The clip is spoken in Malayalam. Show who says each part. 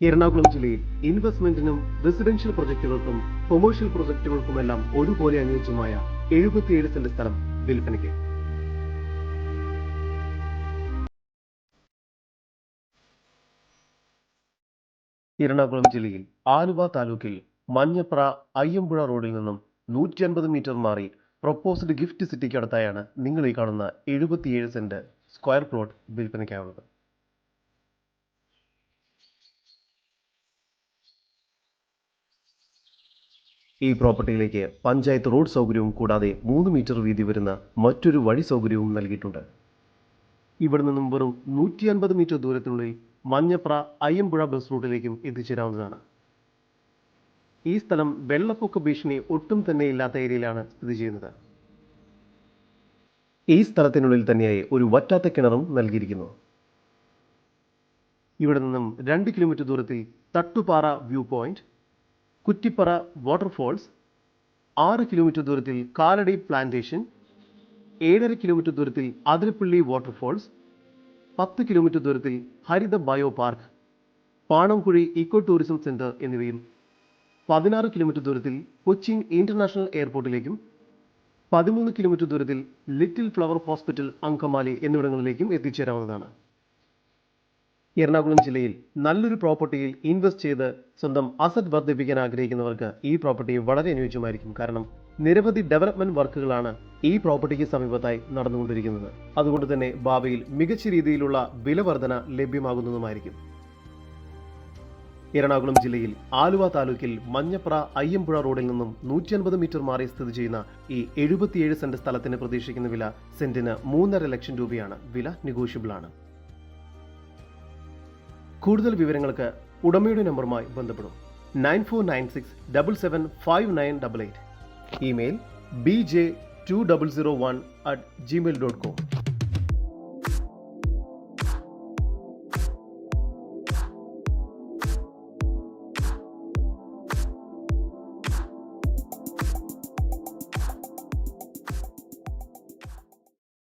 Speaker 1: എറണാകുളം ജില്ലയിൽ ഇൻവെസ്റ്റ്മെന്റിനും റെസിഡൻഷ്യൽ പ്രൊജക്ടുകൾക്കും കൊമേഴ്ഷ്യൽ പ്രൊജക്ടുകൾക്കുമെല്ലാം ഒരുപോലെ അനുയോജ്യമായ എഴുപത്തിയേഴ് സെന്റ് സ്ഥലം വിൽപ്പനയ്ക്ക്. എറണാകുളം ജില്ലയിൽ ആലുവ താലൂക്കിൽ മഞ്ഞപ്ര അയ്യമ്പുഴ റോഡിൽ നിന്നും നൂറ്റി അൻപത് മീറ്റർ മാറി പ്രൊപ്പോസ്ഡ് ഗിഫ്റ്റ് സിറ്റിക്കടുത്തായാണ് നിങ്ങൾ ഈ കാണുന്ന എഴുപത്തിയേഴ് സെന്റ് സ്ക്വയർ പ്ലോട്ട് വിൽപ്പനയ്ക്കാവുന്നത് ഈ പ്രോപ്പർട്ടിയിലേക്ക് പഞ്ചായത്ത് റോഡ് സൗകര്യവും കൂടാതെ മൂന്ന് മീറ്റർ വീതി വരുന്ന മറ്റൊരു വഴി സൗകര്യവും നൽകിയിട്ടുണ്ട്. ഇവിടെ നിന്നും വെറും നൂറ്റി അൻപത് മീറ്റർ ദൂരത്തിനുള്ളിൽ മഞ്ഞപ്ര അയ്യമ്പുഴ ബസ് റൂട്ടിലേക്കും എത്തിച്ചേരാവുന്നതാണ്. ഈ സ്ഥലം വെള്ളപ്പൊക്ക ഭീഷണി ഒട്ടും തന്നെ ഇല്ലാത്ത ഏരിയയിലാണ് സ്ഥിതി ചെയ്യുന്നത്. ഈ സ്ഥലത്തിനുള്ളിൽ തന്നെയായി ഒരു വറ്റാത്ത കിണറും നൽകിയിരിക്കുന്നു. ഇവിടെ നിന്നും രണ്ട് കിലോമീറ്റർ ദൂരത്തിൽ Thattupara view point Kuttippara waterfalls ആറ് കിലോമീറ്റർ ദൂരത്തിൽ കാലടി പ്ലാന്റേഷൻ ഏഴര കിലോമീറ്റർ ദൂരത്തിൽ അതിരപ്പള്ളി വാട്ടർഫോൾസ് പത്ത് കിലോമീറ്റർ ദൂരത്തിൽ Haritha bio park Panamkuzhi eco tourism centre എന്നിവയും പതിനാറ് കിലോമീറ്റർ ദൂരത്തിൽ കൊച്ചിൻ ഇന്റർനാഷണൽ എയർപോർട്ടിലേക്കും പതിമൂന്ന് കിലോമീറ്റർ ദൂരത്തിൽ ലിറ്റിൽ ഫ്ലവർ ഹോസ്പിറ്റൽ അങ്കമാലി എന്നിവിടങ്ങളിലേക്കും എത്തിച്ചേരാവുന്നതാണ്. എറണാകുളം ജില്ലയിൽ നല്ലൊരു പ്രോപ്പർട്ടിയിൽ ഇൻവെസ്റ്റ് ചെയ്ത് സ്വന്തം അസറ്റ് വർദ്ധിപ്പിക്കാൻ ആഗ്രഹിക്കുന്നവർക്ക് ഈ പ്രോപ്പർട്ടി വളരെ അനുയോജ്യമായിരിക്കും. കാരണം നിരവധി ഡെവലപ്മെന്റ് വർക്കുകളാണ് ഈ പ്രോപ്പർട്ടിക്ക് സമീപത്തായി നടന്നുകൊണ്ടിരിക്കുന്നത്. അതുകൊണ്ട് തന്നെ ഭാവിയിൽ മികച്ച രീതിയിലുള്ള വിലവർധന ലഭ്യമാകുന്നതുമായിരിക്കും. എറണാകുളം ജില്ലയിൽ ആലുവ താലൂക്കിൽ മഞ്ഞപ്ര അയ്യമ്പുഴ റോഡിൽ നിന്നും നൂറ്റി അൻപത് മീറ്റർ മാറി സ്ഥിതി ചെയ്യുന്ന ഈ എഴുപത്തിയേഴ് സെന്റ് സ്ഥലത്തിന് പ്രതീക്ഷിക്കുന്ന വില സെന്റിന് മൂന്നര ലക്ഷം രൂപയാണ്. വില നെഗോഷ്യബിൾ ആണ്. കൂടുതൽ വിവരങ്ങൾക്ക് ഉടമയുടെ നമ്പറുമായി ബന്ധപ്പെടും. Nine four nine six double seven five nine double eight. Email B J two double zero one at Gmail dot com.